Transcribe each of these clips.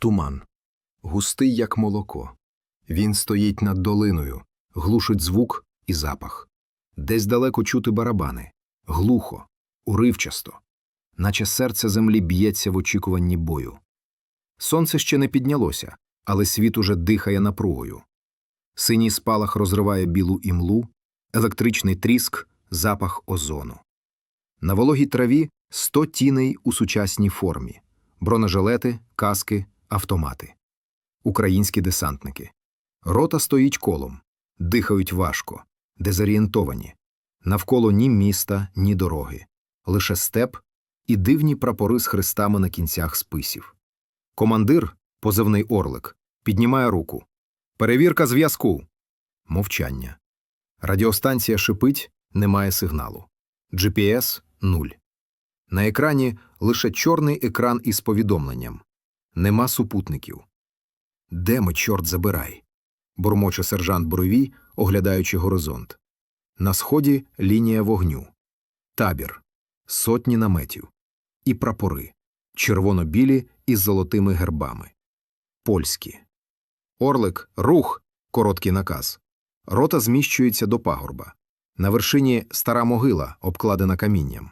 Туман. Густий, як молоко. Він стоїть над долиною, глушить звук і запах. Десь далеко чути барабани. Глухо, уривчасто, наче серце землі б'ється в очікуванні бою. Сонце ще не піднялося, але світ уже дихає напругою. Синій спалах розриває білу імлу, електричний тріск, запах озону. На вологій траві сто тіней у сучасній формі бронежилети, каски, автомати. Українські десантники. Рота стоїть колом, дихають важко, дезорієнтовані. Навколо ні міста, ні дороги, лише степ і дивні прапори з хрестами на кінцях списів. Командир, позивний орлик, піднімає руку. Перевірка зв'язку. Мовчання. Радіостанція шипить, немає сигналу. GPS – нуль. На екрані лише чорний екран із повідомленням. Нема супутників. Де ми, чорт забирай? бурмоче сержант Боровій, оглядаючи горизонт. На сході лінія вогню. Табір. Сотні наметів. І прапори. Червоно-білі із золотими гербами. Польські. Орлик, рух. Короткий наказ. Рота зміщується до пагорба. На вершині стара могила, обкладена камінням.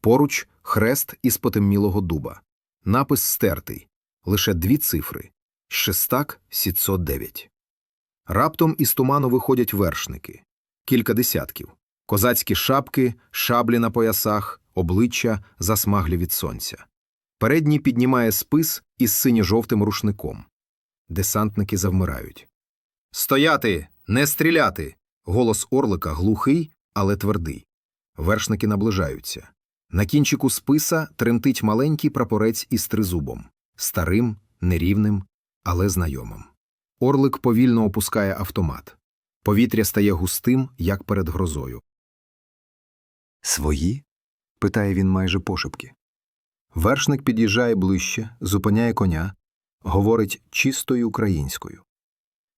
Поруч хрест із потемнілого дуба. Напис стертий. Лише дві цифри. Шестак 709. Раптом із туману виходять вершники. Кілька десятків. Козацькі шапки, шаблі на поясах, обличчя засмаглі від сонця. Передній піднімає спис із синьо-жовтим рушником. Десантники завмирають. Стояти! Не стріляти! Голос орлика глухий, але твердий. Вершники наближаються. На кінчику списа тремтить маленький прапорець із тризубом. Старим, нерівним, але знайомим. Орлик повільно опускає автомат. Повітря стає густим, як перед грозою. Свої? питає він майже пошепки. Вершник під'їжджає ближче, зупиняє коня, говорить чистою українською.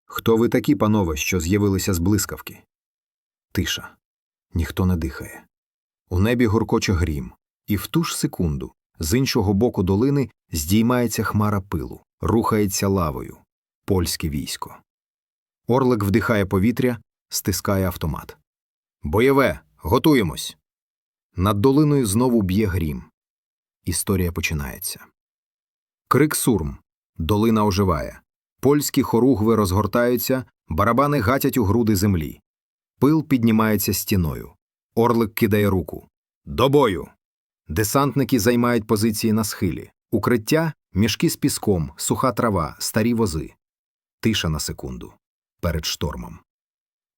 Хто ви такі, панове, що з'явилися з блискавки? Тиша. Ніхто не дихає. У небі гуркоче грім, і в ту ж секунду з іншого боку долини здіймається хмара пилу, рухається лавою. Польське військо. Орлик вдихає повітря, стискає автомат. Бойове, готуємось. Над долиною знову б'є грім. Історія починається. Крик сурм. Долина оживає. Польські хоругви розгортаються, барабани гатять у груди землі. Пил піднімається стіною. Орлик кидає руку. До бою! Десантники займають позиції на схилі. Укриття мішки з піском, суха трава, старі вози. Тиша на секунду. Перед штормом.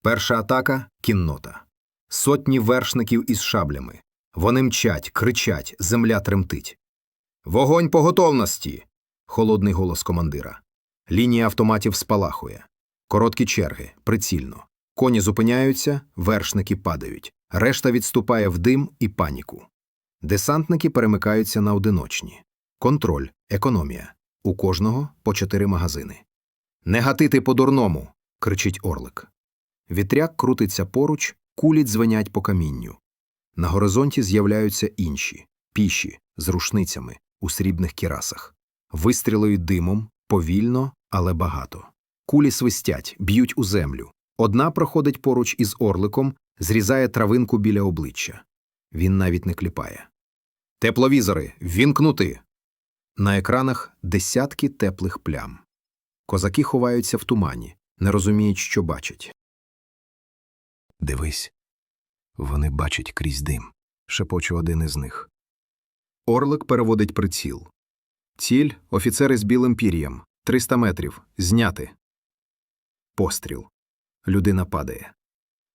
Перша атака кіннота. Сотні вершників із шаблями. Вони мчать, кричать, земля тремтить. Вогонь по готовності. холодний голос командира. Лінія автоматів спалахує. Короткі черги, прицільно. Коні зупиняються, вершники падають. Решта відступає в дим і паніку. Десантники перемикаються на одиночні. Контроль, економія. У кожного по чотири магазини. Не гатити по-дурному. кричить Орлик. Вітряк крутиться поруч, кулі дзвенять по камінню. На горизонті з'являються інші піші з рушницями у срібних кірасах. Вистрілують димом, повільно, але багато. Кулі свистять, б'ють у землю. Одна проходить поруч із орликом, зрізає травинку біля обличчя. Він навіть не кліпає. Тепловізори ввімкнути. На екранах десятки теплих плям. Козаки ховаються в тумані, не розуміють, що бачать. Дивись. Вони бачать крізь дим, шепоче один із них. Орлик переводить приціл. Ціль офіцери з білим пір'ям. 300 метрів. Зняти. Постріл. Людина падає.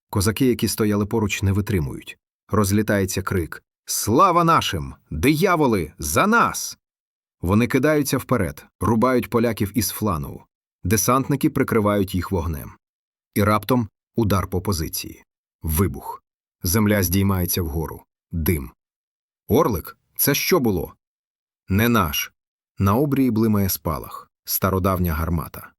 Козаки, які стояли поруч, не витримують. Розлітається крик Слава нашим! Дияволи! За нас! Вони кидаються вперед, рубають поляків із флангу. Десантники прикривають їх вогнем. І раптом удар по позиції. Вибух. Земля здіймається вгору. Дим. Орлик? Це що було? Не наш. На обрії блимає спалах. Стародавня гармата.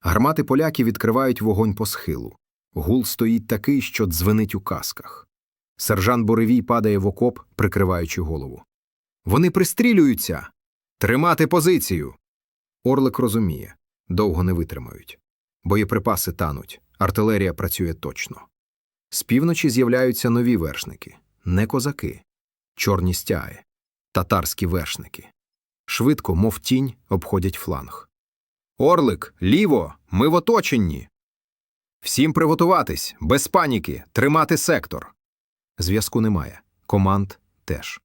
Гармати поляки відкривають вогонь по схилу. Гул стоїть такий, що дзвенить у касках. Сержант Боревій падає в окоп, прикриваючи голову. Вони пристрілюються. Тримати позицію. Орлик розуміє, довго не витримають. Боєприпаси тануть, артилерія працює точно. З півночі з'являються нові вершники не козаки, чорні стяги, татарські вершники. Швидко, мов тінь, обходять фланг. Орлик, ліво, ми в оточенні. Всім приготуватись, без паніки, тримати сектор. Зв'язку немає, команд теж.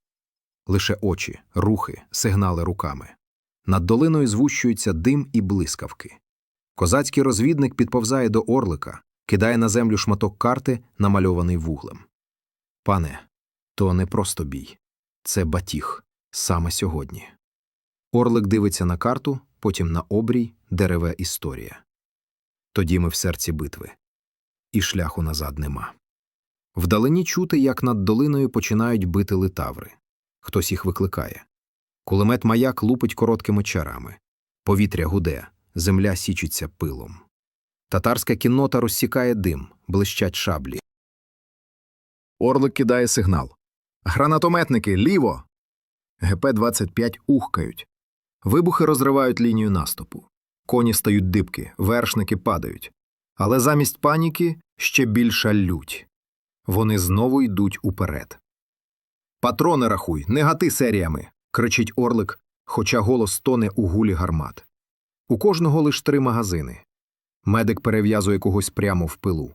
Лише очі, рухи, сигнали руками. Над долиною звущується дим і блискавки. Козацький розвідник підповзає до орлика, кидає на землю шматок карти, намальований вуглем. Пане, то не просто бій, це батіг саме сьогодні. Орлик дивиться на карту, потім на обрій, де реве історія. Тоді ми в серці битви. І шляху назад нема. Вдалині чути, як над долиною починають бити литаври. Хтось їх викликає. Кулемет маяк лупить короткими чарами. Повітря гуде, земля січиться пилом. Татарська кіннота розсікає дим, блищать шаблі. Орлик кидає сигнал. Гранатометники, ліво! ГП-25 ухкають. Вибухи розривають лінію наступу. Коні стають дибки, вершники падають. Але замість паніки ще більша лють. Вони знову йдуть уперед. Патрони рахуй, не гати серіями. кричить Орлик, хоча голос тоне у гулі гармат. У кожного лиш три магазини. Медик перев'язує когось прямо в пилу.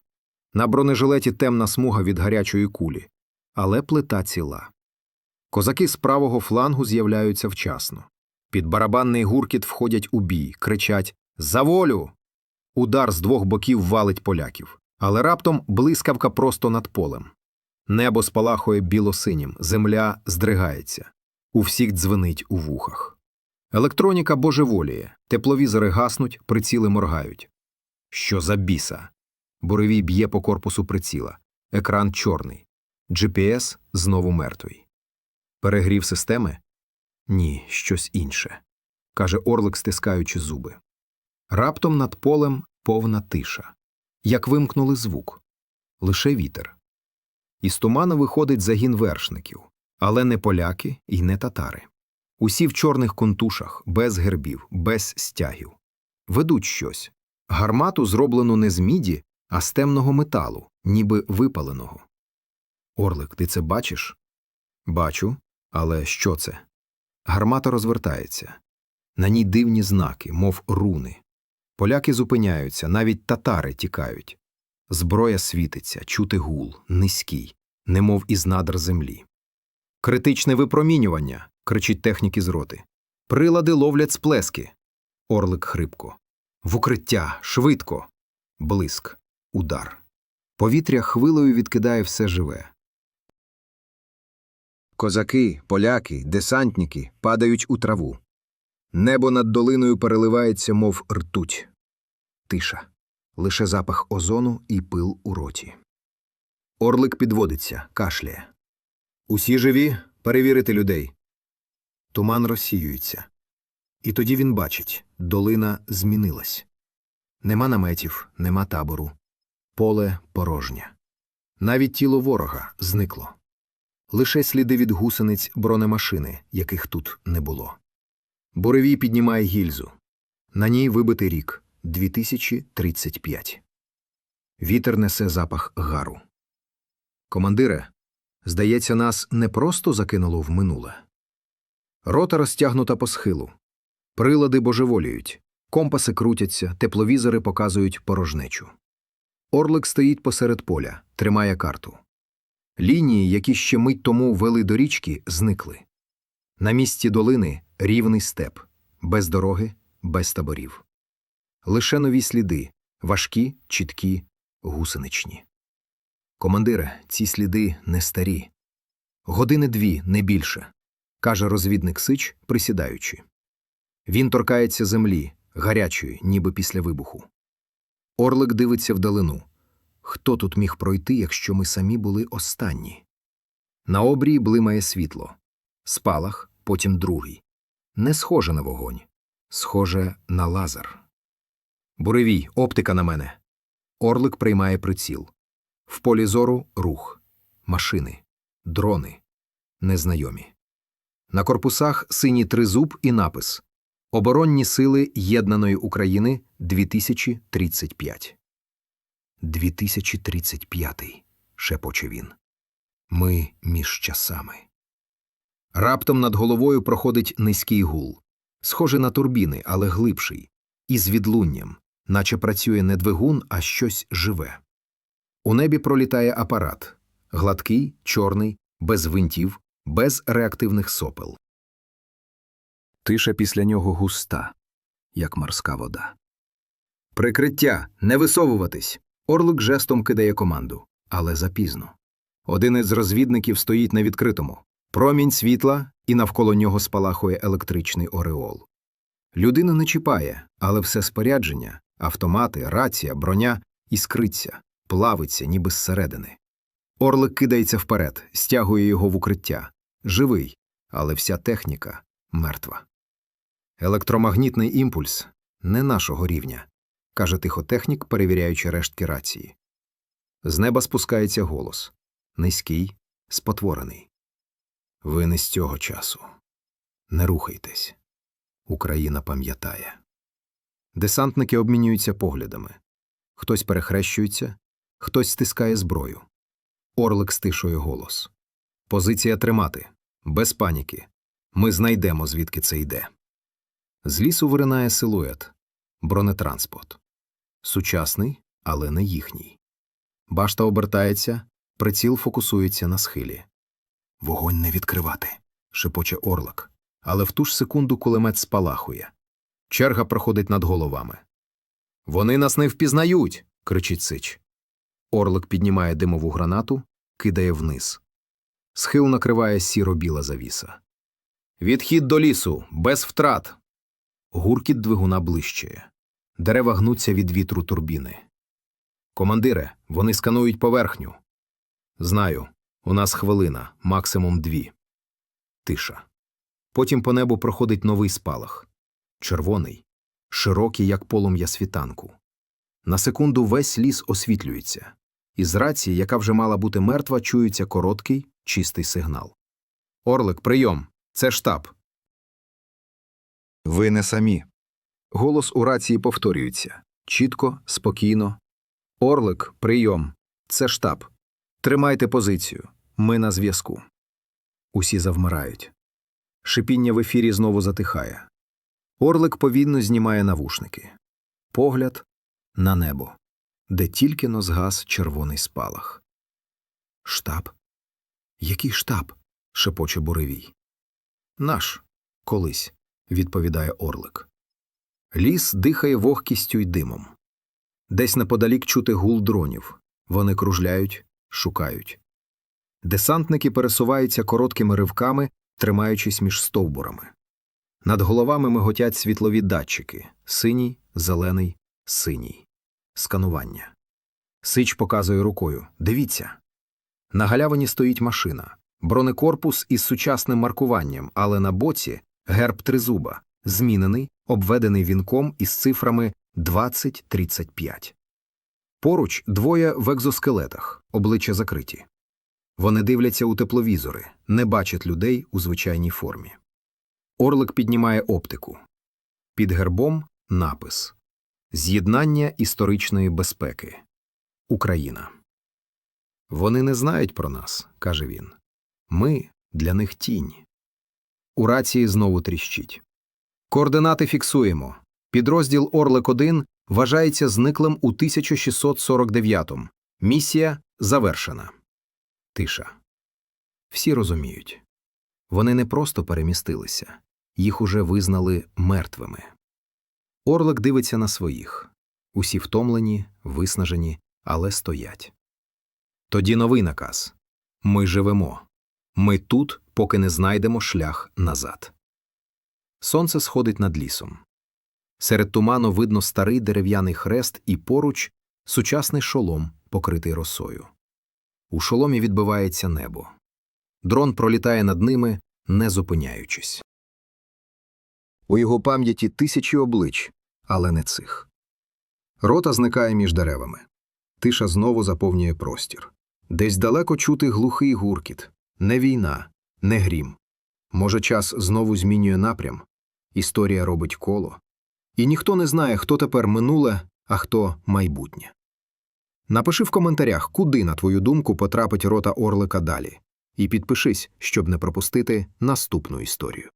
На бронежилеті темна смуга від гарячої кулі, але плита ціла. Козаки з правого флангу з'являються вчасно. Під барабанний гуркіт входять у бій, кричать За волю! Удар з двох боків валить поляків, але раптом блискавка просто над полем. Небо спалахує білосинім, земля здригається. У всіх дзвенить у вухах. Електроніка божеволіє, тепловізори гаснуть, приціли моргають. Що за біса? Буревій б'є по корпусу приціла. Екран чорний. GPS знову мертвий. Перегрів системи? Ні, щось інше, каже Орлик, стискаючи зуби. Раптом над полем повна тиша. Як вимкнули звук. Лише вітер. Із туману виходить загін вершників, але не поляки і не татари. Усі в чорних контушах, без гербів, без стягів. Ведуть щось. Гармату зроблену не з міді, а з темного металу, ніби випаленого. Орлик, ти це бачиш? Бачу, але що це? Гармата розвертається. На ній дивні знаки, мов руни. Поляки зупиняються, навіть татари тікають. Зброя світиться, чути гул, низький, немов із надр землі. Критичне випромінювання. кричить технік із роти. Прилади ловлять сплески. Орлик хрипко. В укриття, швидко. Блиск. Удар. Повітря хвилею відкидає все живе. Козаки, поляки, десантники падають у траву. Небо над долиною переливається, мов ртуть. Тиша. Лише запах озону і пил у роті. Орлик підводиться, кашляє. Усі живі перевірити людей. Туман розсіюється. І тоді він бачить долина змінилась. Нема наметів, нема табору. Поле порожнє. Навіть тіло ворога зникло. Лише сліди від гусениць бронемашини, яких тут не було. Буревій піднімає гільзу. На ній вибитий рік 2035. Вітер несе запах гару. Командире, здається, нас не просто закинуло в минуле. Рота розтягнута по схилу. Прилади божеволіють, компаси крутяться, тепловізори показують порожнечу. Орлик стоїть посеред поля, тримає карту. Лінії, які ще мить тому вели до річки, зникли. На місці долини рівний степ, без дороги, без таборів. Лише нові сліди важкі, чіткі, гусеничні. Командире, ці сліди не старі. Години дві, не більше, каже розвідник Сич, присідаючи. Він торкається землі, гарячої, ніби після вибуху. Орлик дивиться вдалину. Хто тут міг пройти, якщо ми самі були останні? На обрії блимає світло. Спалах, потім другий. Не схоже на вогонь. Схоже на лазер. Буревій, оптика на мене. Орлик приймає приціл. В полі зору рух. Машини. Дрони. Незнайомі. На корпусах синій тризуб і напис Оборонні сили Єднаної України 2035. 2035, шепоче він. Ми між часами. Раптом над головою проходить низький гул, схожий на турбіни, але глибший, із відлунням, наче працює не двигун, а щось живе. У небі пролітає апарат гладкий, чорний, без винтів, без реактивних сопел. Тиша після нього густа, як морська вода. Прикриття, не висовуватись. Орлик жестом кидає команду, але запізно. Один із розвідників стоїть на відкритому. Промінь світла, і навколо нього спалахує електричний ореол. Людина не чіпає, але все спорядження автомати, рація, броня іскриться, плавиться, ніби зсередини. Орлик кидається вперед, стягує його в укриття. Живий, але вся техніка мертва. Електромагнітний імпульс не нашого рівня, каже тихотехнік, перевіряючи рештки рації. З неба спускається голос низький, спотворений. Ви не з цього часу. Не рухайтесь. Україна пам'ятає. Десантники обмінюються поглядами. Хтось перехрещується, хтось стискає зброю. Орлик стишує голос. Позиція тримати. Без паніки. Ми знайдемо, звідки це йде. З лісу виринає силует. Бронетранспорт. Сучасний, але не їхній. Башта обертається, приціл фокусується на схилі. Вогонь не відкривати, шепоче орлик. Але в ту ж секунду кулемет спалахує. Черга проходить над головами. Вони нас не впізнають. кричить Сич. Орлик піднімає димову гранату, кидає вниз. Схил накриває сіро-біла завіса. Відхід до лісу, без втрат. Гуркіт двигуна ближчає. Дерева гнуться від вітру турбіни. Командире, вони сканують поверхню. Знаю, у нас хвилина, максимум дві. Тиша. Потім по небу проходить новий спалах. Червоний, широкий, як полум'я світанку. На секунду весь ліс освітлюється. Із рації, яка вже мала бути мертва, чується короткий, чистий сигнал. Орлик, прийом. Це штаб. Ви не самі. Голос у рації повторюється чітко, спокійно. Орлик, прийом. Це штаб. Тримайте позицію. Ми на зв'язку. Усі завмирають. Шипіння в ефірі знову затихає. Орлик повільно знімає навушники. Погляд на небо, де тільки но згас червоний спалах. Штаб? Який штаб? шепоче буревій. Наш. Колись, відповідає Орлик. Ліс дихає вогкістю й димом. Десь неподалік чути гул дронів. Вони кружляють, шукають. Десантники пересуваються короткими ривками, тримаючись між стовбурами. Над головами миготять світлові датчики синій, зелений, синій. Сканування. Сич показує рукою. Дивіться. На галявині стоїть машина. Бронекорпус із сучасним маркуванням, але на боці герб тризуба, змінений, обведений вінком із цифрами 2035. Поруч двоє в екзоскелетах, обличчя закриті. Вони дивляться у тепловізори, не бачать людей у звичайній формі. Орлик піднімає оптику. Під гербом напис З'єднання історичної безпеки. Україна. Вони не знають про нас, каже він. Ми для них тінь. У рації знову тріщить. Координати фіксуємо. Підрозділ Орлик 1 вважається зниклим у 1649-му. Місія завершена. Тиша. Всі розуміють. Вони не просто перемістилися, їх уже визнали мертвими. Орлик дивиться на своїх. Усі втомлені, виснажені, але стоять. Тоді новий наказ Ми живемо. Ми тут, поки не знайдемо шлях назад. Сонце сходить над лісом. Серед туману видно старий дерев'яний хрест і поруч сучасний шолом, покритий росою. У шоломі відбивається небо. Дрон пролітає над ними, не зупиняючись. У його пам'яті тисячі облич, але не цих. Рота зникає між деревами. Тиша знову заповнює простір. Десь далеко чути глухий гуркіт. Не війна, не грім. Може, час знову змінює напрям, Історія робить коло. І ніхто не знає, хто тепер минуле, а хто майбутнє. Напиши в коментарях, куди, на твою думку, потрапить рота Орлика далі. І підпишись, щоб не пропустити наступну історію.